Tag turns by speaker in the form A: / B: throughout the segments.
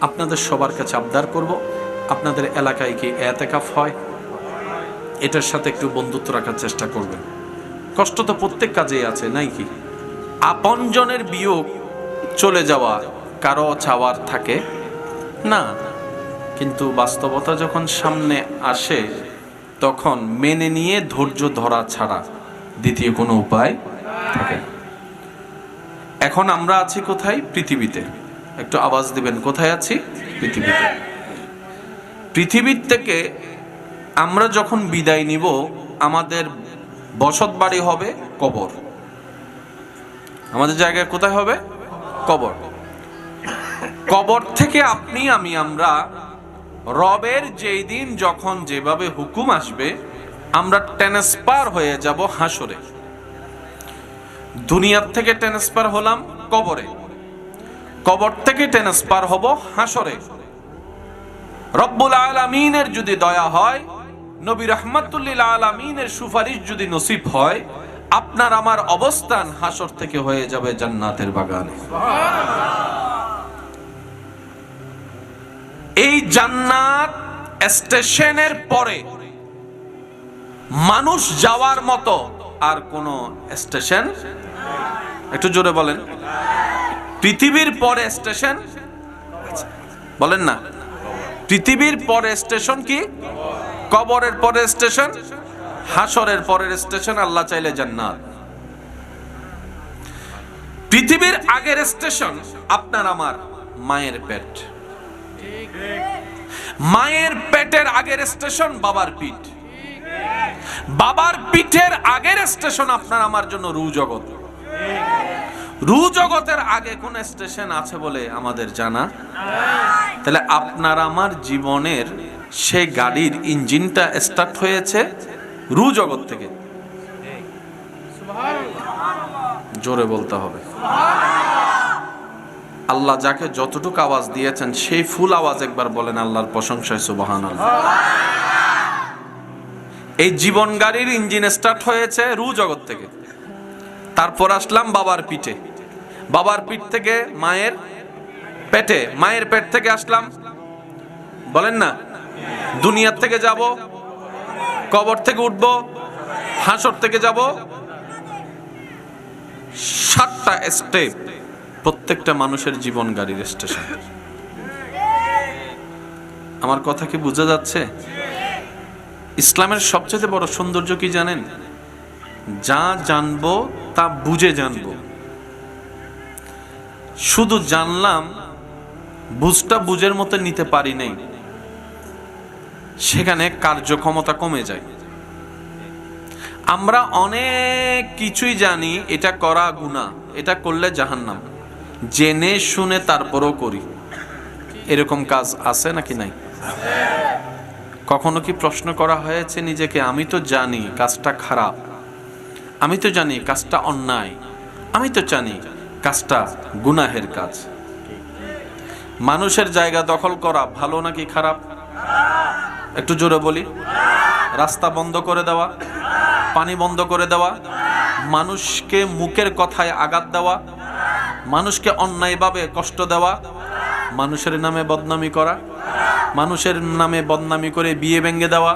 A: আপনাদের সবার কাছে আবদার করব, আপনাদের এলাকায় কি এতেকাফ হয়? এটার সাথে একটু বন্ধুত্ব রাখার চেষ্টা করবেন। কষ্ট তো প্রত্যেক কাজেই আছে, নাই কি? আপনজনের বিয়োগ চলে যাওয়া কারও চাওয়ার থাকে? না। কিন্তু বাস্তবতা যখন সামনে আসে, তখন মেনে নিয়ে ধৈর্য ধরা ছাড়া দ্বিতীয় কোনো উপায় থাকে এখন আমরা আছি কোথায়? পৃথিবীতে। একটু আওয়াজ দিবেন। কোথায় আছি? পৃথিবীতে। পৃথিবীর থেকে আমরা যখন বিদায় নিব, আমাদের বসত বাড়ি হবে কবর। আমাদের জায়গায় কোথায় হবে? কবর। কবর থেকে আপনি, আমি, আমরা রবের যেই দিন যখন যেভাবে হুকুম আসবে, আমরা ট্রান্সফার হয়ে যাব হাসরে দুনিয়ার থেকে ট্রান্সফার হলাম কবরে। কবর থেকে ট্রান্সফার হব হাসরে। রব্বুল আলমিনের যদি দয়া হয়, নবী রহমাতুল্লিল আলমিনের সুপারিশ যদি নসিব হয়, আপনার আমার অবস্থান হাসর থেকে হয়ে যাবে জান্নাতের বাগানে। এই জান্নাত স্টেশনের পরে মানুষ যাওয়ার মতো আর কোন স্টেশন? একটু জোরে বলেন। পৃথিবীর পরে স্টেশন? বলেন না। পৃথিবীর পরে স্টেশন কি? কবরের পরে স্টেশন? হাসরের পরের স্টেশন? আল্লাহ চাইলে জান্নাত। পৃথিবীর আগের স্টেশন আপনার আমার মায়ের পেট। মায়ের পেটের আগের স্টেশন বাবার পিঠ। বাবার পিঠের আগের স্টেশন আপনার আমার জন্য রু জগৎ রু জগতের আগে কোন স্টেশন আছে বলে আমাদের জানা? তাহলে আপনার আমার জীবনের সে গাড়ির ইঞ্জিনটা স্টার্ট হয়েছে রু জগৎ থেকে। জোরে বলতে হবে। আল্লাহ যাকে যতটুকু আওয়াজ দিয়েছেন, সেই ফুল আওয়াজ একবার বলেন আল্লাহর প্রশংসায় সুবাহান এই জীবন গাড়ির ইঞ্জিন স্টার্ট হয়েছে রু জগৎ থেকে। তারপর আসলাম বাবার পিঠে। বাবার পিঠ থেকে মায়ের পেটে, মায়ের পেট থেকে আসলাম। বলেন না, দুনিয়ার থেকে যাব, কবর থেকে উঠব, হাসর থেকে যাব। সাতটা স্টেপ প্রত্যেকটা মানুষের জীবন গাড়ির স্টেশন আমার কথা কি বোঝা যাচ্ছে? ইসলামের সবচেয়ে বড় সৌন্দর্য কি জানেন? যা জানব তা বুঝে জানব। শুধু জানলাম, বুঝটা বুঝের মতো নিতে পারি নাই। সেখানে কার্যক্ষমতা কমে যায়। আমরা অনেক কিছুই জানি, এটা করা গুণা এটা করলে জাহান্নাম। জেনে শুনে তারপরও করি। এরকম কাজ আছে নাকি নাই? কখনো কি প্রশ্ন করা হয়েছে নিজেকে, আমি তো জানি কাজটা খারাপ, আমি তো জানি কাজটা অন্যায়, আমি তো জানি কাজটা গুনাহের কাজ। মানুষের জায়গা দখল করা ভালো নাকি খারাপ? একটু জোরে বলি। রাস্তা বন্ধ করে দেওয়া, পানি বন্ধ করে দেওয়া, মানুষকে মুখের কথায় আঘাত দেওয়া, মানুষকে অন্যায়ভাবে কষ্ট দেওয়া, মানুষের নামে বদনামি করা, মানুষের নামে বদনামি করে বিয়ে ভেঙে দেওয়া,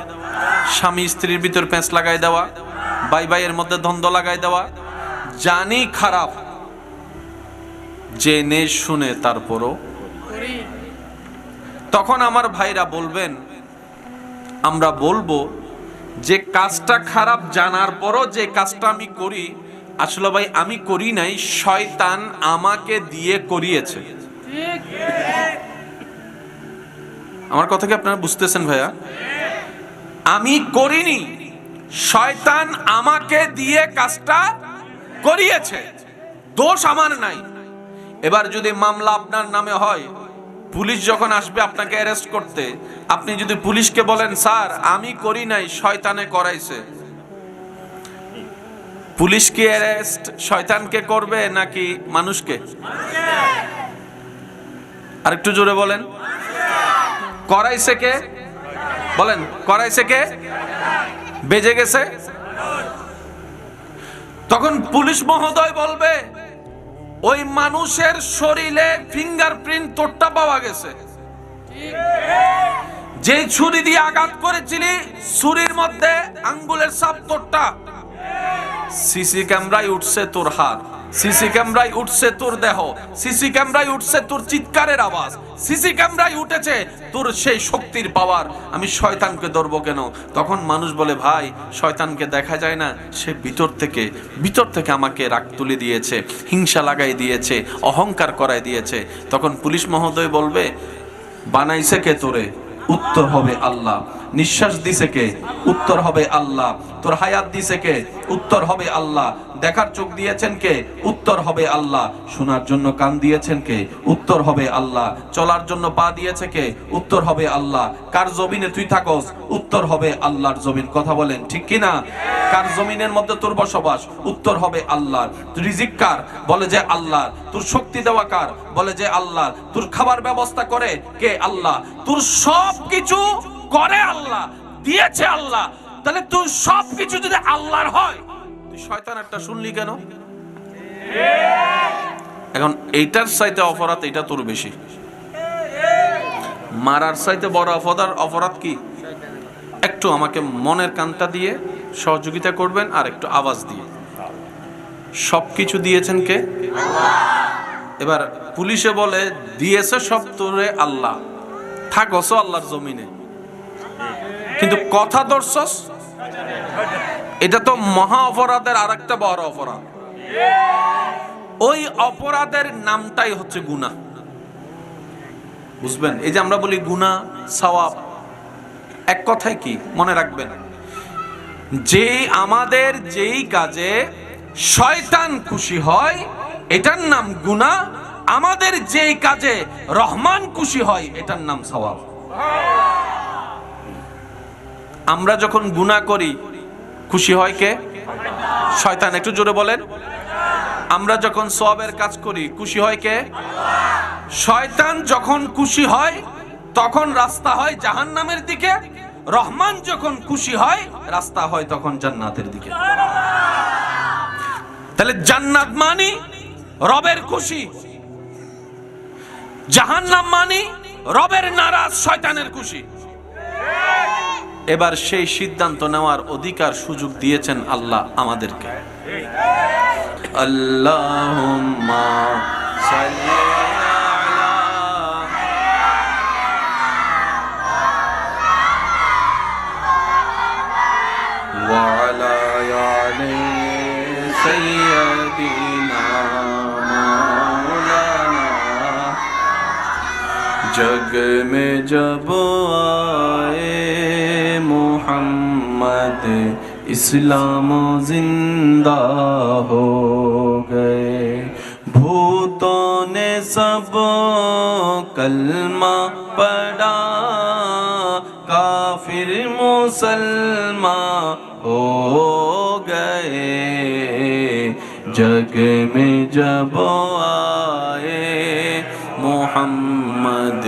A: স্বামী স্ত্রীর ভিতর প্যাঁচ লাগাই দেওয়া ভাই ভাইয়ের মধ্যে ধন্দ লাগাই দেওয়া, জানি খারাপ। জেনে শুনে তারপরও। তখন আমার ভাইরা বলবেন, আমরা বলব যে কাজটা খারাপ জানার পরও যে কাজটা আমি করি, আসলে ভাই আমি করি নাই, শয়তান আমাকে দিয়ে করিয়েছে। আমার কথা কি আপনারা বুঝতেছেন ভাইয়া? আমি করিনি, শয়তান আমাকে দিয়ে কাজটা করিয়েছে। দোষ আমার নাই। এবার যদি মামলা আপনার নামে হয়, পুলিশ যখন আসবে আপনাকে অ্যারেস্ট করতে, আপনি যদি পুলিশকে বলেন, স্যার, আমি করি নাই, শয়তানে করাইছে। পুলিশ কি অ্যারেস্ট শয়তানকে করবে নাকি মানুষকে? আর একটু জোরে বলেন। করাইছে কে? বলেন, করাইছে কে? বেজে গেছে? তখন পুলিশ মহোদয় বলবে ওই মানুষের শরীরে ফিঙ্গারপ্রিন্ট তোরটা পাওয়া গেছে। যে ছুরি দিয়ে আঘাত করেছিলি, ছুরির মধ্যে আঙ্গুলের সাপ তোরটা। সিসি ক্যামেরায় উঠছে তোর হাত। সিসি ক্যামেরায় উঠছে তোর দেহ, সিসি ক্যামেরায় উঠছে তোর চিৎকারের আওয়াজ, সিসি ক্যামেরায় উঠেছে তোর সেই শক্তির পাওয়ার। আমি শয়তানকে ধরবো কেন? তখন মানুষ বলে, ভাই, শয়তানকে দেখা যায় না, সে ভিতর থেকে ভিতর থেকে আমাকে রাগ তুলে দিয়েছে, হিংসা লাগাই দিয়েছে, অহংকার করাই দিয়েছে। তখন পুলিশ মহোদয় বলবে, বানাইছে কে তোরে? উত্তর হবে আল্লাহ। নিঃশ্বাস দিছে কে? উত্তর হবে আল্লাহ। তোর হায়াত দিছে কে? উত্তর হবে আল্লাহ। দেখার চোখ দিয়েছেন কে? উত্তর হবে আল্লাহ। শোনার জন্য কান দিয়েছেন কে? উত্তর হবে আল্লাহ। চলার জন্য পা দিয়েছে কে? উত্তর হবে আল্লাহ। কার জমিনে তুই থাকস? উত্তর হবে আল্লাহর জমিন। কথা বলেন, ঠিক কি না? কার জমিনের মধ্যে তোর বসবাস? উত্তর হবে আল্লাহর। রিজিক কার? বলে যে আল্লাহ তোর শক্তি দেওয়া কার? বলে যে আল্লাহ তোর খাবার ব্যবস্থা করে কে? আল্লাহ। তোর সব কিছু করে আল্লাহ। দিয়েছে আল্লাহ। তাহলে তোর সব কিছু যদি আল্লাহর হয় তুই শয়তান একটা শুনলি কেন? এখন এইটার চাইতে অপরাধ এটা তোর বেশি। মারার চাইতে বড় অপরাধ অপরাধ কি? একটু আমাকে মনের কানটা দিয়ে সহযোগিতা করবেন আর একটু আওয়াজ দিয়ে। সব কিছু দিয়েছেন কে? এবার পুলিশে বলে, দিয়েছে সব তোরে আল্লাহ। থাকস আল্লাহর জমিনে। কিন্তু কথা দর্শস এটা তো মহা অপরাধের আর একটা বড় অপরাধ। ওই অপরাধের নামটাই হচ্ছে গুনাহ। বুঝবেন? এই যে আমরা বলি গুনাহ, সওয়াব। এক কথায় কি? মনে রাখবেন। যে আমাদের যেই কাজে শয়তান খুশি হয়, এটার নাম গুনাহ। আমাদের যেই কাজে রহমান খুশি হয়, এটার নাম সওয়াব। আমরা যখন গুনাহ করি খুশি হয় কে? শয়তান, একটু জোরে বলেন। আমরা যখন সবের কাজ করি, খুশি হয় কে? শয়তান যখন খুশি হয়, তখন রাস্তা হয় জাহান্নামের দিকে। রহমান যখন খুশি হয়, রাস্তা হয় তখন জান্নাতের দিকে। তাহলে জান্নাত মানি রবের খুশি। জাহান্নাম মানি রবের নারাজ, শয়তানের খুশি। এবার সেই সিদ্ধান্ত নেওয়ার অধিকার সুযোগ দিয়েছেন আল্লাহ আমাদেরকে। আল্লাহ जग में जब आए ہوتے اسلام زندہ ہو گئے۔ بھوتوں نے سب کلمہ پڑا کافر مسلمہ ہو گئے۔ جگ میں جب آئے محمد،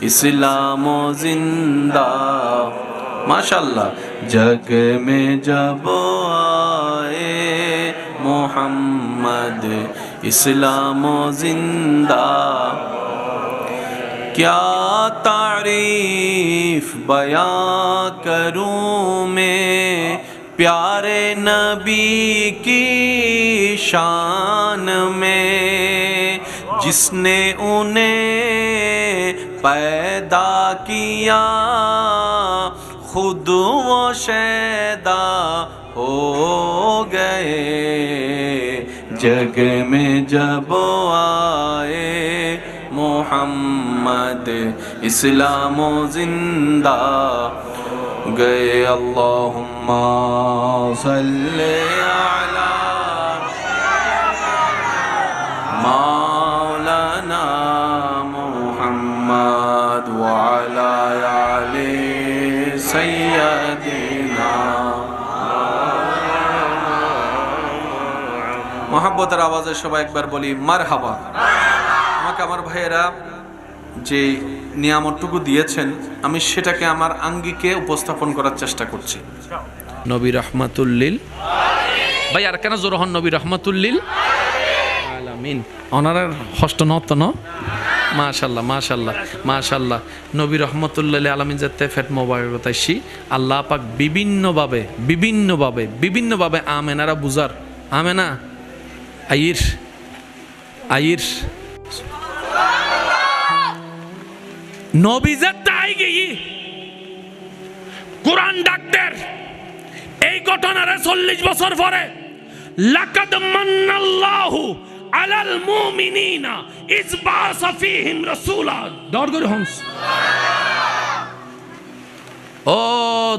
A: اسلام و زندہ ماشاءاللہ۔ جگ میں جب آئے محمد، اسلام و زندہ۔ کیا تعریف بیان کروں میں؟ پیارے نبی کی شان میں۔ جس نے انہیں پیدا کیا خود و شیدہ ہو گئے۔ جگ میں جب آئے محمد، اسلام و زندہ گئے۔ اللہم صلی علی ما মহাব্বতের আওয়াজে সবাই একবার বলি মার হাবা আমাকে আমার ভাইয়েরা যে নিয়ামতটুকু দিয়েছেন, আমি সেটাকে আমার আঙ্গিকে উপস্থাপন করার চেষ্টা করছি। নবী রহমাতুল্লিল। ভাই, আর কেন জোর হন নবী রহমাতুল্লিল? আলামিন। অনারার হস্ত নত ন? মাশাল্লাহ মাশাল্লাহ মাশাল্লাহ। নবী রহমতুল্লাহ আলমিন যাতে ফেট মোবাইলতাইছি আল্লাহ পাক বিভিন্নভাবে বিভিন্নভাবে বিভিন্নভাবে আমেনারা বুঝার। আমেনা? আইর আইর নবী যাতে আই গেই কোরআন ডাক্তার এই ঘটনার চল্লিশ বছর পরে লাকাদ মান্নাল্লাহু আলাল মুমিনিনা ইজ বাসা ফীহিম রাসূলা দর করে হংস ও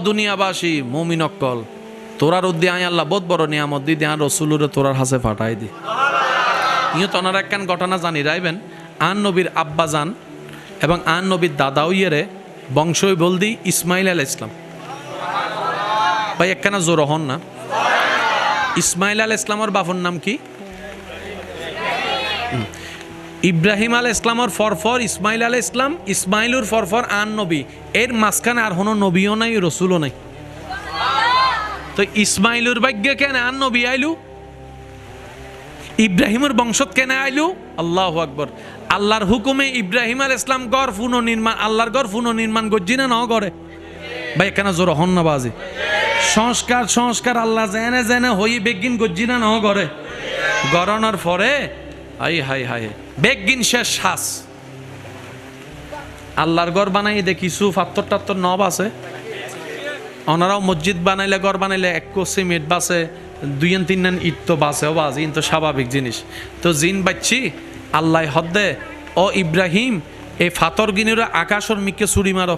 A: দুনিয়াবাসী মুমিন অক্কল তোরার উদ্দি আয় আল্লাহ, বহুত বড় নিয়ামত দি দেয়া রসুলুরে তোরার হাসে ফাটাই দি। ইয়ে তনার একখান ঘটনা জানি, রাইবেন? আন নবীর আব্বা জান এবং আন নবীর দাদাও ইয়েরে বংশই বলদি ইসমাইল আল ইসলাম ভাই, একখানা জোর হন না। ইসমাইল আল ইসলামর বাপুর নাম কি? ইব্রাহিম আল ইসলামর ফরফর ইসমাইল আল ইসলাম ইসমাইলুর ফরফর আন নবী। এর মাঝখানে আর কোনো নবীও নাই, রসুলও নাই। তো ইসমাইলুর ভাগ্য কেন? আন নবী ইব্রাহিমের বংশত কেন আইলু? আল্লাহ আকবর। আল্লাহর হুকুমে ইব্রাহিম আল ইসলাম গড় পুনর্নির্মাণ আল্লাহর গড় পুনর্নির্মাণ গজ্জি না ন করে ভাই কেন জোর হন না বাজি। সংস্কার সংস্কার, আল্লাহ জেনে জেনে হই বেগিন গজ্জি না ন করে গরনার পরে, হাই হাই হাই বেগিন শেষ শ্বাস আল্লাহর গড় বানাই দেখি কিছু ফাত্তর টাত্তর নব আছে। ওনারাও মসজিদ বানাইলে, ঘর বানাইলে এক সিমেন্ট বাসে, দুই তিন নেন ইট তো বাসে, ও বাস ইন তো স্বাভাবিক জিনিস। তো জিন বাচ্চি, আল্লাহ হদ্দে, ও ইব্রাহিম, এই ফাতর গিনিরা আকাশর মিকে চুরি মারো।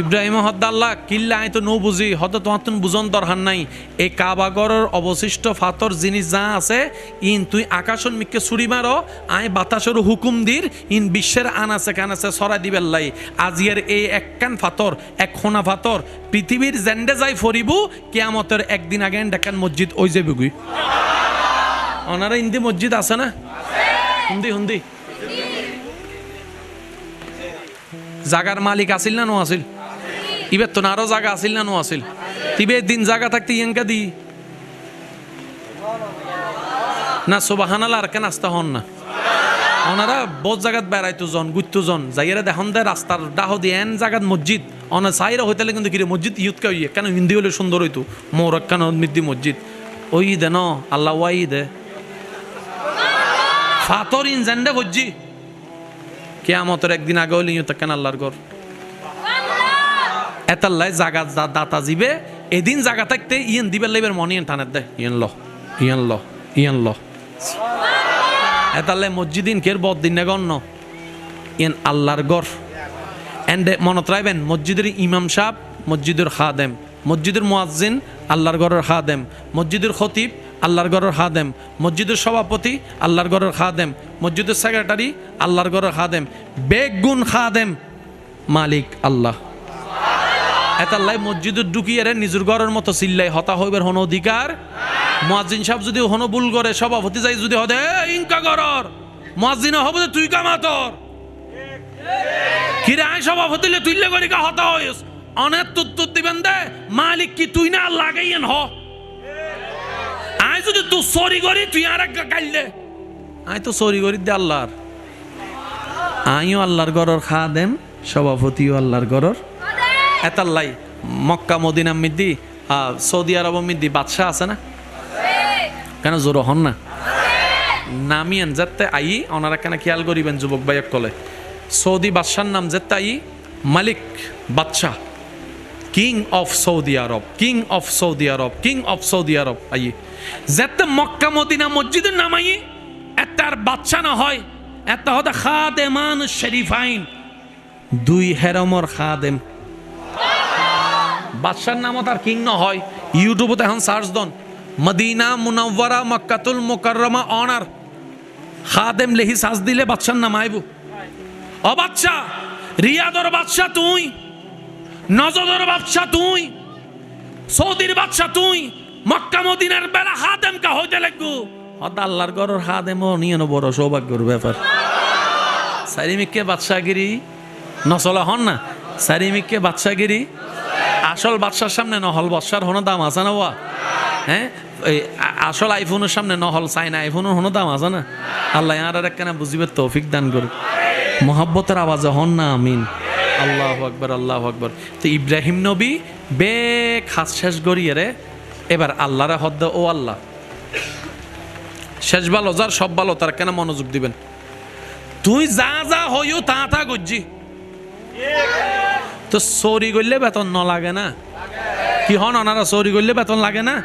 A: ইব্রাহিম হদ্দ আল্লাহ কিল্লা আই তো নৌ বুঝি হদ তোমার তুমি বুঝন দরকার নাই। এই কাবাগরের অবশিষ্ট ফাতর জিনিস যা আছে, ইন তুই আকাশন মিকে চুরি মারো, আই বাতাসের হুকুম দির, ইন বিশ্বের আনাছে কানাছে সরাই দিবেল্লাই আজিয়ের এই একখান ফাতর, এক খোনা ফাতর, পৃথিবীর জেন্ডে যাই ফরিব, কেয়ামতের একদিন আগে দেখান মসজিদ ওই যে বুগুই ওনারা হিন্দি মসজিদ আছে না? হুন্দি হুন্দি। জাগার মালিক আসিল না, নো আসিল ইবে তো আরও জায়গা আসিল না নো আসিল তিবে দিন জায়গা থাকতে ইয়েঙ্কা দি। না সোবাহানাল আর কেন আসতে হন না। ওনারা বহুত জায়গাত বেড়াইতো জন গুত্তু জন। যাইয়েরা দেখুন দে রাস্তার ডাহ দিয়ে এন জায়গাত মসজিদ। অনা সাইরা হইতে কিন্তু কিরে মসজিদ ইউত কে ইয়ে কেন হিন্দি হলে সুন্দর হইতো? মোর কেন মিদ্দি মসজিদ? ওই দে ন, আল্লাহ ওয়াই দে। ফাতর ইন জেন্ডে ভজ্জি কেয়ামতের একদিন আগে হইলে ইউত কেন আল্লাহর ঘর। এতাল্লাই জাগা দাতা জিবে, এদিন জাগা থাকতে ইয়েন দিবে লাইবের মনে ইয়েন টানের দে, ইয়েন ল ইয়েন ল ইয়েন ল। এতাল্লাই মসজিদিন কের বদ দিন গণ্য ইয়েন আল্লাহর গড় এন্ড মনত রাখবেন মসজিদের ইমাম সাহ মসজিদের খাদেম। মসজিদের মুয়াজ্জিন, আল্লাহর গড়ের খাদেম। মসজিদের খতিব, আল্লাহর গড়ের খাদেম। মসজিদের সভাপতি, আল্লাহর গড়ের খাদেম। মসজিদের সেক্রেটারি, আল্লাহর গড়ের খাদেম। বেগুন খাদেম, মালিক আল্লাহ। এতাল্লাই মসজিদত ঢুকিয়ে নিজের ঘরের মতো চিল্লাই হতা হইবার হন অধিকার? মুয়াজ্জিন সাহেব যদি হন ভুল করে, সভাপতি যাই যদি হদে ইনকা গরর! মুয়াজ্জিন হবে যে তুই কামাতর কিরে আই সভাপতি তুইলে করি কা হতা হইস? অনেক তুত্তুর দিবেন দে, মালিক কি তুই না লাগাইয়েন হ? আই যদি তুই সরি করি, তুই আর এক গাইলে আই তো সরি করি দে আল্লাহর। আইও আল্লাহর গরর খা দেম সভাপতিও আল্লাহর গরর। এতাল্লাই, মক্কা, মদিনা মিদ্দি সৌদি আরব মিদ্দি, বাদশাহ আছে না? কেন জোর হন না? নামিয়েন যাতে আই, ওনারা কেন খেয়াল করিবেন যুবক ভাইয়ের কলে? সৌদি বাদশার নাম যেতে আই, মালিক বাদশাহ। King of Saudi Arab, king of Saudi Arab, king of Saudi Arab, I. যাতে মক্কা, মদিনা মসজিদের নাম আই এটার বাদশা না হয় একটা হতে খাদেমান শরীফাইন দুই হেরমর খাদেম। বাদশার নামও তার কিং ন হয় ইউটিউবত এখন সার্চ দন। মদিনা মুনাওয়ারা, মক্কাতুল মুকাররমা অনার খাদেম লেহি সাজ দিলে বাদশার নাম আইবু। ও বাদশা, রিয়াদর বাদশা তুই, নজদর বাদশা তুই, সৌদির বাদশা তুই, মক্কা মদিনার বেলা হাদেম কা হইতে লাগবো। হদ আল্লাহর গরর হাদেম নিয়ে বড় সৌভাগ্যর ব্যাপার। সারিমিককে বাদশাগিরি নচলা হন না? সারিমিককে বাদশাগিরি আসল বাদশার সামনে নহল বাদশার হন দাম আছে না ওয়া হ্যাঁ? আসল আইফোনের সামনে নহল চাই না, আইফোনের হনো দাম আছে না? আল্লাহ আর একখানা বুঝিবে তৌফিক দান করুক। মোহাব্বতের আওয়াজে হন না, আমিন। আল্লাহ আকবর আল্লাহ আকবর। তো ইব্রাহিম নবী বে খাস শেষ গড়িয়ে রে, এবার আল্লাহরে হদ্দ, ও আল্লাহ। শেষ ভালো যার, সব ভালো তার কেন মনোযোগ দিবেন। তুই যা যা হইও তা তা গজ্জি তো চৌরি করলে বেতন ন লাগে না। কি হন ওনারা চৌরি করলে বেতন লাগে না?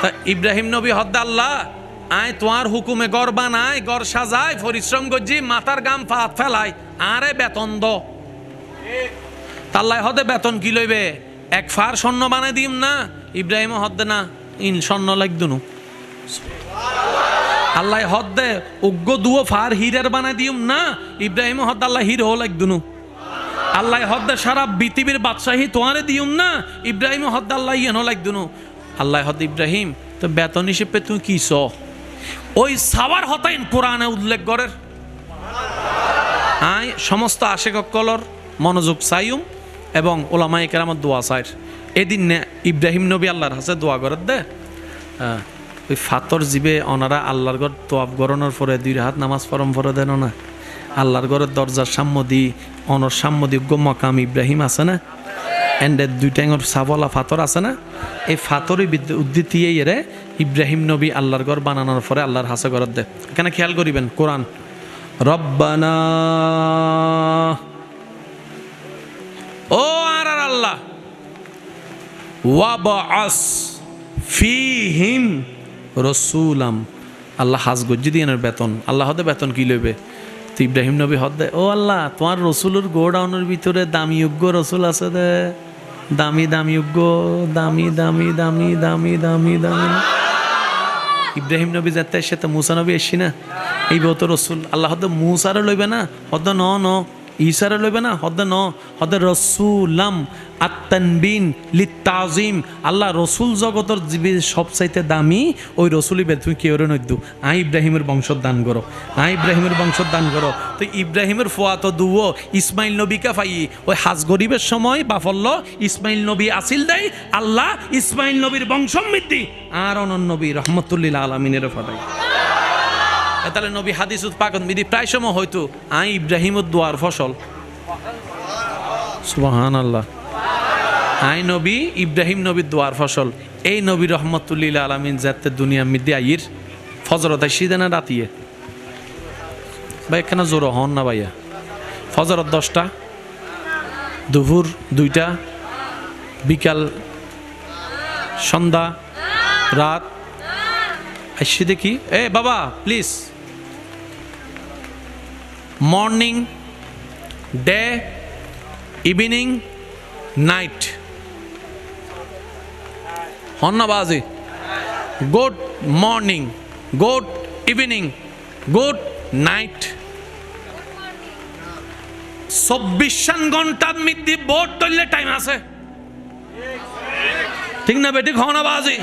A: তা ইব্রাহিম নবী হদ্দা আল্লাহ আয় তোমার হুকুমে গড় বানায় গড় সাজায় পরিশ্রম করছি মাথার গাম ফাত ফেলাই আরে বেতন দ। তাল্লাই হদে বেতন কি লইবে? এক ফার স্বর্ণ বানাই দিম না? ইব্রাহিম হদ্দে না, ইন স্বর্ণ লাগদুনু আল্লাহ হদ্দে উগ্র দুও ফার হীরের বানাই দিম না? ইব্রাহিম হদ আল্লাহ হিরো লাগদুনু আল্লাহ হদ্দে সারা পৃথিবীর বাদশাহী তোমারে দিউম না? ইব্রাহিম হদ্দ আল্লাহ ইয়ে ইয়েন লাগদুনু। আল্লাহ হদ ইব্রাহিম তো বেতন হিসেবে তুই কি চ ওই সাওয়ার হতাইন কোরআনে উল্লেখ করের আই সমস্ত আশেক কলর মনোযোগ চাইম এবং ওলামাই কেরামত দোয়া চাইর। এদিন ইব্রাহিম নবী আল্লাহর হাসে দোয়া করার দে। আহ, ওই ফাতর জীবে অনারা আল্লাহর ঘর তোয়াব গরণের পরে দুই হাত নামাজ পরম পরে দেন না। আল্লাহর ঘরের দরজার সাম্যদি অনর সাম্যদি মকাম ইব্রাহিম আছে না? এন্ডের দুই ট্যাঙর সাবলা ফাতর আছে না? এই ফাতরই উদ্ধৃতি এরে ইব্রাহিম নবী আল্লাহর ঘর বানানোর পরে আল্লাহর হাসে ঘর দে এখানে খেয়াল করিবেন, কোরআন। রব্বানা। ও আর আর আল্লাহ। ওয়াবাস ফিহিম রসুলাম। আল্লাহ হাজ গজ্জি দিয়ে বেতন। আল্লাহ বেতন কি লইবে? তো ইব্রাহিম নবী হদ দেয় ও আল্লাহ, তোমার রসুলের গোডাউনের ভিতরে দামি যোগ্য রসুল আছে দে। দামি দামি যোগ্য দামি দামি দামি দামি দামি দামি। ইব্রাহিম নবী যাতে, সে তো মুসা নবী এসছি না? এই বত রসুল, আল্লাহ হদ মুসারও লইবে না? হদ ন। ঈসারে লইবে না? হদ ন, হদ রসুলাম আত্মানবিন লিতাজিম আল্লাহ রসুল জগতর সবচাইতে দামি, ওই রসুলই বে তুমি কেউ নদ্দু আই ইব্রাহিমের বংশর দান করো। আই ইব্রাহিমের বংশর দান করো। তো ইব্রাহিমের ফোয়াতো দুও ইসমাইল নবীকে পাই ওই হাজ গরিবের সময় বাফল্য, ইসমাইল নবী আসিল দেয় আল্লাহ ইসমাইল নবীর বংশমৃদ্ধি আর অনন্য নবী রহমতুল্লিল আলমিনের ফাটাই তাহলে নবী হাদিস উৎপাদন বিধি প্রায় সময় হয়তো, আই ইব্রাহিমুর দোয়ার ফসল। সুবাহান আল্লাহ আই নবী ইব্রাহিম নবীর দোয়ার ফসল। এই নবী রহমতুল্লিল আলমিন জাতে দুনিয়া মিদ্দি আইর ফজরত আইসি না রাতিয়ে। ভাই, এখানে জোর হন না ভাইয়া। ফজরত দশটা, দুপুর দুইটা, বিকাল সন্ধ্যা, রাত। আসছি দেখি। এ বাবা please morning day evening night হন না বাজি good morning good evening good night চব্বিশ ঘণ্টার মধ্যে বোট তৈলে টাইম আছে। ঠিক না বেটি খাওয়া বাজি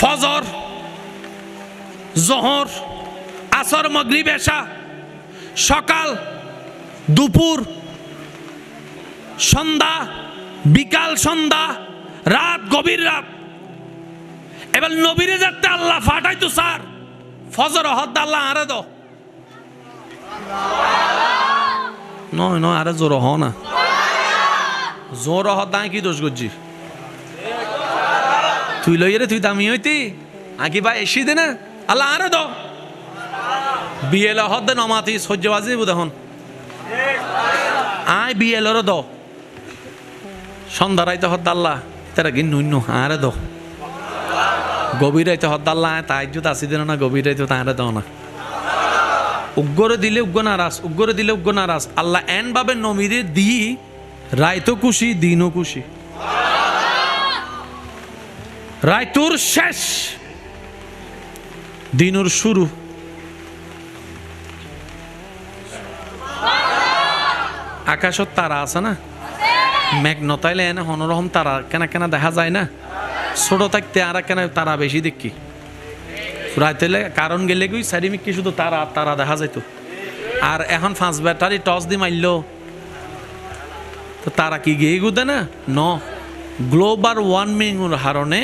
A: ফজর, জহর আসর, মগরিব, এশা, সকাল, দুপুর, সন্ধ্যা, বিকাল, সন্ধ্যা, রাত, গভীর রাত। এবার নবীরে যাতে আল্লাহ ফাটাই তো, স্যার। ফজর হদ আল্লাহ আরে দো নয় নয়, আরে জোর হ না। জোর হদ দায় কি দোষ করছি তুই লই রে, তুই দামি হইতি? আগে ভাই এসি দে না। আল্লাহ আরে দ বিএল হদ নমাতি সহ্য বাজি দেখুন আয় বিএল র দ। সন্ধ্যা রাইতে হদ তারা কি নুন্য আরে দ। গভীর রাইতে হদ আল্লাহ তাই যদি আসি দিন না গভীর রাইতে তাহারে দাও না। উগ্গরে দিলে উগ্র নারাজ উগ্গরে দিলে উগ্র নারাজ আল্লাহ এন ভাবে নমিরে দি রাইতো খুশি দিনও খুশি রায়তুর শেষ। দিনুর শুরু। আকাশত তারা আছে না? মেঘ নতাইলে এনে হনরহম তারা কেনা কেনা দেখা যায় না? ছোট থাকতে আর কেন তারা বেশি দেখি? রাইতেলে কারণ গেলে গই চারিমিকি শুধু তারা তারা দেখা যাইতো আর এখন পাঁচ ব্যাটারি টস দি মারলো তো তারা কি গিয়ে গুদে না? ন। গ্লোবাল ওয়ার্মিংয়ের হারণে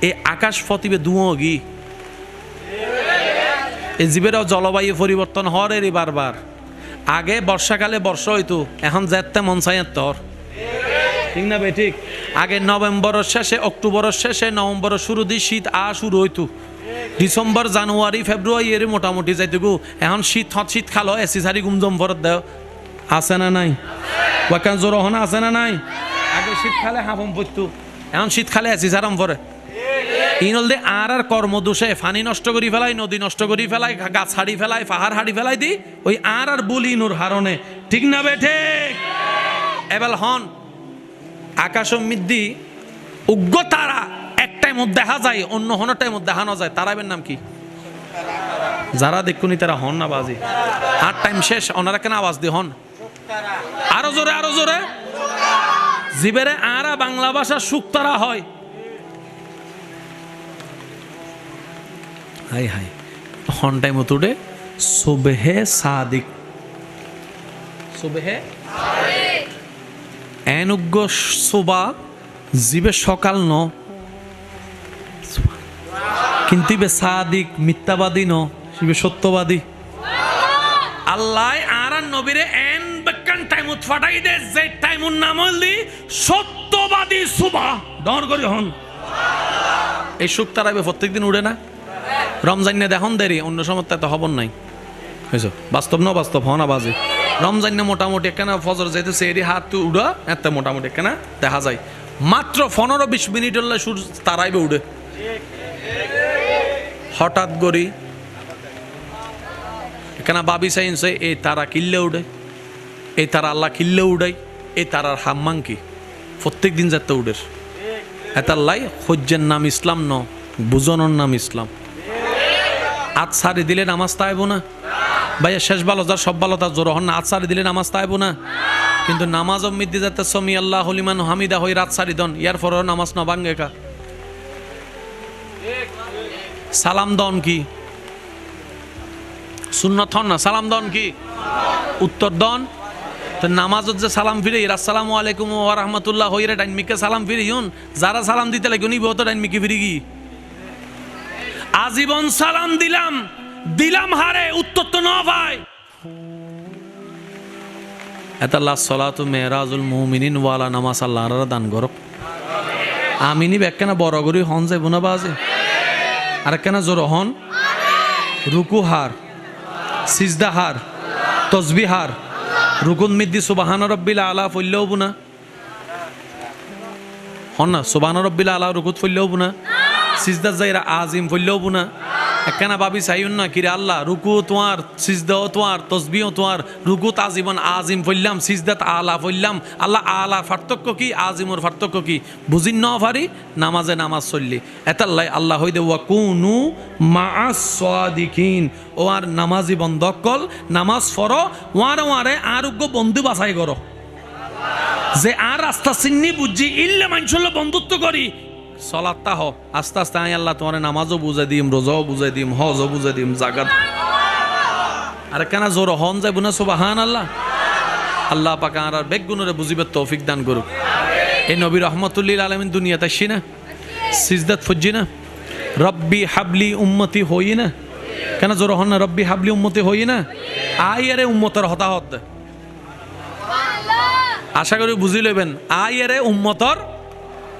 A: এই আকাশ ফতিবে দুয়োগি এই জীবেরও জলবায়ু পরিবর্তন হরেরই বারবার আগে বর্ষাকালে বর্ষা হইতো, এখন যেতে মন চাই তোর। ঠিক না ভাই, ঠিক? আগে নভেম্বরের শেষে, অক্টোবরের শেষে, নভেম্বরের শুরু দিয়ে শীত আ শুরু হইতো। ডিসেম্বর, জানুয়ারি, ফেব্রুয়ারি এর মোটামুটি যাইতে গো। এখন শীত হত শীত খালো, এসি সারি গুমজম ভরত দেও। আছে না নাই? ওয়াকান জোর হনা, আছে না নাই? আগে শীত খালে হাফম পড়তো এখন শীত খালে এসি সারাম ভরে। ইনল দে আর আর কর্মদোষে ফানি নষ্ট করি ফেলাই, নদী নষ্ট করি ফেলাই, গাছ হাড়ি ফেলাই, পাহাড় হাড়ি ফেলাই দি, ওই আর আর বলি নুর হারণে। ঠিক না বে, ঠিক? এবার হন আকাশ মিদ্দি, উগ্র তারা একটাই মধ্যে দেখা যায়, অন্য হনটাই মধ্যে দেখানো যায়। তারাবের নাম কি? যারা দেখুনি তারা হন না বাজি। আর টাইম শেষ ওনারা কেন আওয়াজ দিয়ে হন? আরও জোরে আরও জোরে। জিবেরে আরা বাংলা ভাষা সুক্তারা হয়। হাই হাই। হন টাইম তুড়ে সুবেহে সাদিক। সুবেহে? এনুগ্য সোবা, জিবে সকাল ন। কিন্তু ইবে সাদিক, মিথ্যাবাদী ন, শিবে সত্যবাদী। আল্লাহ আর আর নবীরে এন বেকান টাইম ফাটাই দে, যে টাইমুর নাম হলি সত্যবাদী সুবা। ডর করি হন। এই সুখ তারাইবে প্রত্যেকদিন উড়ে না? রমজান নে দেখুন দেরি, অন্য সময় তো হবন নাই। হয়েছ? বাস্তব না বাস্তব? হনা বাজে। রমজান নে মোটামুটি একখানা ফজর যেহেতু সেরি হাত উড়া, এত মোটামুটি একখানা দেখা যায়। মাত্র পনেরো বিশ মিনিট হলে সূর্য তারাইবে উড়ে। হঠাৎ করি এখানে বাবি সাইন্স এই তারা কিল্লে উড়ে, এই তারা আল্লাহ কিল্লে উড়াই, এই তারার হাম্মাং কি? প্রত্যেক দিন যাতে উড়ের। এতাল্লাই সহ্যের নাম ইসলাম ন, বুজনের নাম ইসলাম। আজ সারি দিলে নামাজ তাইব না? ভাইয়া, শেষ ভালো যার, সব ভালো তার জোর হন না। আজ সারি দিলে নামাজ তাইব না? কিন্তু নামাজ অমিদি যাতে সমি আল্লাহ হলিমান হামিদা হই রাত সারি দন, ইয়ার পরেও নামাজ না ভাঙ্গে কা? সালাম দন কি? সুন্নত হন না? সালাম দন কি? উত্তর দন। তো নামাজত যে সালাম ফিরে আসসালামু আলাইকুম ওয়া রাহমাতুল্লাহ হইরে ডাইনমিকে সালাম ফিরে ইউন যারা সালাম দিতে লাগে, উনি বহুত ডাইনমিকে ফিরে গি আজীবন সালাম দিলাম। দিলাম হারে, উত্তর তো না ভাই। এতাল্লাহ সলাতু মেহরাজুল মুমিনিন ওয়ালা নামাজ আল্লাহর দান করক। আমিনি বেকখানা বড় করি হন যাইব না বাজে। আর একখানা জোর হন। রুকু হার, সিজদা হার, তসবি হার। রুকুন মিদ্দি সুবাহান রব্বিল আলা ফল্লেও বুনা। হন না সুবাহান রব্বিল আলা রুকুত ফল্লেও বুনা। সিজদা যাইরা আজিম ফল্লেও বুনা। একখানা ভাবি চাইন না, কিরে আল্লাহ, রুকু তোমার, সিজদাও তোমার তসবিও তোমার রুকুত আজীবন আজিম ফল্লাম সিজদাত আলা ফল্লাম আল্লাহ আলার পার্থক্য কি, আজিমর পার্থক্য কি? বুঝিন ন পারি নামাজে নামাজ চললি। এতাল্লাই আল্লাহ হইদে ওয়া কুনু মা সাদিকিন। ও আর নামাজি বন্ধ কল, নামাজ ফর, ওয়ারে ওয়ারে আরোগ্য বন্ধু বাছাই করো। যে আর রাস্তা চিন্নি বুঝছি ইল্লে মানুষের বন্ধুত্ব করি। সলাত্তা হ আস্তে আস্তে আই আল্লাহ তোমার নামাজও বুঝাই দিম, রোজাও বুঝাই দিম, হজও বুঝাই দিম জাগাত আর কেন জোর, হন যাইব না সুবাহান আল্লাহ আল্লাহ পাকা আর বেগুনরে বুঝিবে তৌফিক দান করুক। এই নবী রহমতুল্লিল আলমিন দুনিয়াতে আসি না? সিজদাত ফজ্জি না? রব্বি হাবলি উম্মতি হই না? কেন জোর, হন না, রব্বি হাবলি উম্মতি হই না? আই আরে উম্মতের হতাহত। আশা করি বুঝি লইবেন, আই আরে উম্মতর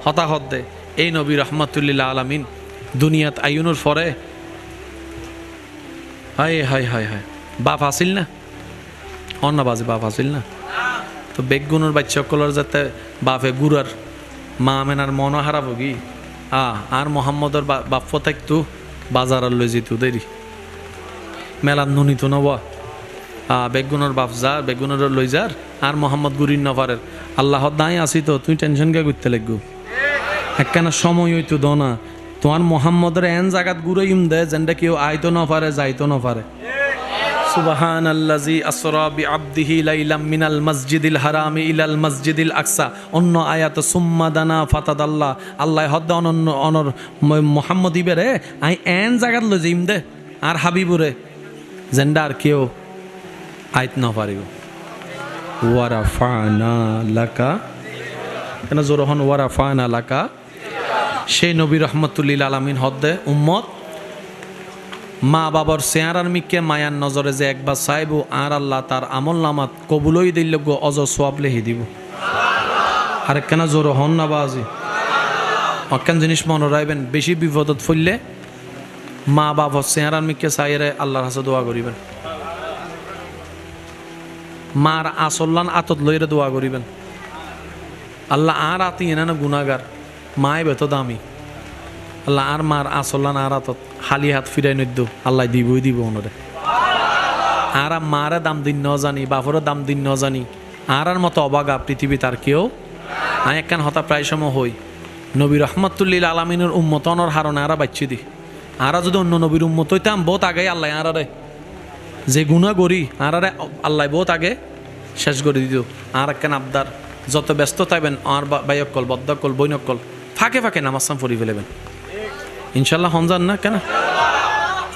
A: হতাহত। দে এই নবী রহমতুল্লিল্লাহ আলামিন দুনিয়াত আইনুর পরে? হায় হায় হায় হায়। বাপ আসিল না? অন্য বাজে বাপ আসিল না? তো বেগুনের বাচ্চাসকলের যাতে বাপে গুড়ার মা মেনার মনও হারাবো কি? আ, আর মোহাম্মদর বাপ থাকতো বাজার লই যেত, দেরি। মেলার নুনি নব। আ, বেগুনের বাপ যার বেগুনের লই যার, আর মোহাম্মদ গুরিন নফারের আল্লাহ দায় আসি তো, তুই টেনশন কে করতে লাগবো? একখানা সময় হইতো দ না। তোমার মোহাম্মদের এন জাগাত গুড়াইম দে, যেনটা কেউ আইতো না পারে, যাইতো না পারে। সুবাহান আল্লাজি আসরা বি আবদিহি লাইলাম মিনাল মসজিদিল হারামি ইলাল মসজিদিল আকসা। অন্য আয়াত সুম্মা দানা ফাতাদ আল্লাহ আল্লাহ হদ্দে অনন্য অনর মোহাম্মদ ইবেরে আই এন জাগাত লই যাইম দে, আর হাবিবুরে যেনটা আর কেউ আইত না পারিব। ওয়ারা ফানা লাকা, কেন জোরহন ওয়ারা ফায়ন এলাকা সেই নবী রহমতুল্লিল আলমিন হদ্দে উম্মত। মা বাবার চেয়ারার মিকে মায়ার নজরে যে একবার চাইব, আর আল্লাহ তার আমল নামাত কবুলই দিল গো অজ সোয়াব লেহি দিব। আর কেন জোর হন না বাজি? অকেন জিনিস মনে রাখবেন, বেশি বিপদত ফুললে মা বাবার চেয়ারার মিকে চাইরে আল্লাহর হাসে দোয়া করিবেন। মার আসল্লান আতত লইরে দোয়া করিবেন। আল্লাহ আর আতি এনে না গুনাগার মায় বেত দামি। আল্লাহ আর মার আসল্লান আর আতত খালি হাত ফিরাই নদ্য, আল্লাহ দিবই দিব ওনরে আর মারে দাম দিন ন জানি বাপরের দাম দিন ন জানি, আর আর মতো অবাগা পৃথিবী তার কেউ আমি একখান হতা প্রায় সময় হই। নবী রহমতুল্লিল আলমিনের উম্মতনের হারণে আরা বাচ্চি দি। আরা যদি অন্য নবীর উম্মত হইতাম, বহুত আগে আল্লাহ আরারে। যে গুণা করি, আরারে আল্লাহ বহুত আগে শেষ করে দিত। আর একখান আবদার, যত ব্যস্ত থাকবেন আর বাইকল বদ্ধকল বৈনকল ফাঁকে ফাঁকে নামাজ পড়ি ফেলেবেন। ইনশাল্লাহ হনজান না, কেন?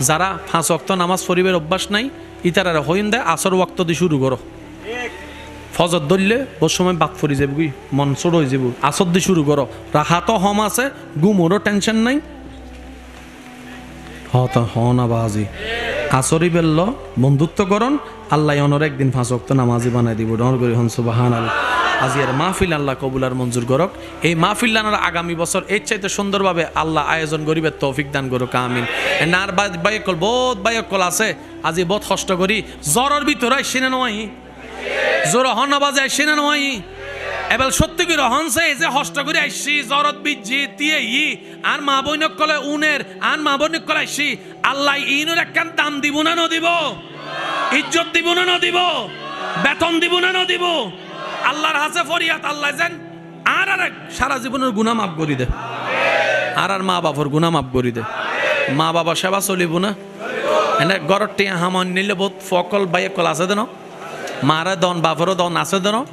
A: যারা পাঁচ অক্ত নামাজ পড়িবের অভ্যাস নাই ইতারা হইন দেয়, আসর ওয়াক্ত দিয়ে শুরু করো। ফজর ধরলে ওর সময় বাক ফরি যাব কি মন ছোট হয়ে যাব। আসর দিয়ে শুরু করো। রাহাতো হম আছে গুমোরও টেনশন নাই। হত হন আবাজি আসরি বেল্ল, বন্ধুত্ব করন, আল্লাহ অনর একদিন পাঁচ অক্ত নামাজি বানাই দিব। ডর করি হন সুবাহান আল আজি আর মাহফিল আল্লাহ কবুলার মঞ্জুর করক। এই মাহফিল দানার আগামী বছর এর চাইতে সুন্দরভাবে আল্লাহ আয়োজন করিবে, তৌফিক দান করুক, আমিন। নার বাইকল, বহুত বাইকল আছে। আজি বহুত কষ্ট করি। জ্বরের ভিতরে সিনে নয় জোর হন বাজে আসছি না নয় এবার সত্যি করে হনছে যে হষ্ট করে আসছি জরত বিজি দিয়ে ই আর মা বৈনক কলে উনের, আর মা বৈনক কলে আসছি আল্লাহ ইনুর একখান দাম দিব না, ন দিব। ইজ্জত দিব না, ন দিব। বেতন দিব না, ন দিব। আল্লাহর হাসে ফরিয়াত আল্লাহ যেন আর আর সারা জীবনের গুণা মাফ করি দে। আর আর মা বাবার গুণা মাফ করি দে। মা বাবা সেবা চলিব না। এনে গরর টিয়া হামন নিলে বহুত ফকল বাইকল আছে দেন। মারা দন, বাপরও দন আছে দেন।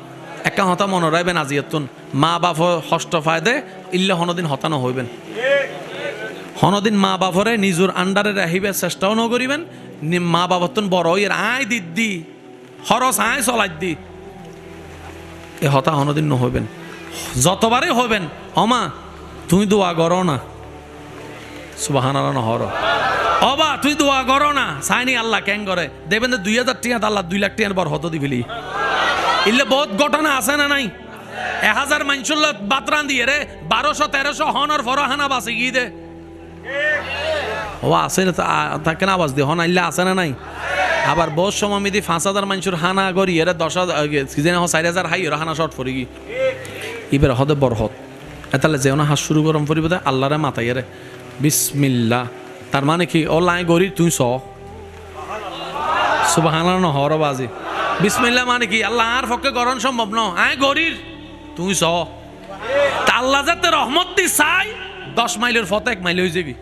A: একা হতা মনে রাখবেন আজিয়তুন। মা বাপ হষ্ট ফায়দে ইল্লে হনদিন হতানো হইবেন। হনদিন মা বাপরে নিজের আন্ডারে রাখিবে চেষ্টাও নকরিবেন নি- মা বাবতন বড় ইয়ের আয় দিদি খরচ আয় চলাই দি। এ হতা হনদিন নহইবেন যতবারই হইবেন অমা তুমি দোয়া করো না। সুবাহান নহর অবা তুই দোয়া করো না। সাইনি আল্লাহ ক্যাং করে। দেবেন দুই হাজার টিয়া আল্লাহ দুই লাখ টিয়ার বর হত দিবিলি ইলে বহুত ঘটনা আছে না নাই? এক হাজার মাইনসুল বাতরান দিয়ে রে, বারোশো, তেরোশো হনর ফর হানা বাসে গিয়ে দে। ও আছে না তাকে আওয়াজ দিয়ে। হন আইলে আছে না নাই? আবার বহুত সময় মিদি পাঁচ হাজার মানুষের হানা করি, এরে দশ হাজার চার হাজার হাই, এরা হানা শর্ট পড়ি কি। এবার হদে বরহত এতালে যেও না হাত শুরু গরম দে আল্লাহরে মাথায় রে বিসমিল্লা তার মানে কি ও লাই গরি তুই স সুবাহানা নহর বাজি বিসমিল্লা মানে কি, আল্লাহ আর পক্ষে গরম সম্ভব ন। আয় গরির তুই স তা আল্লাহ যাতে রহমত দি চাই, দশ মাইলের ফতে এক মাইল হয়ে যাবি।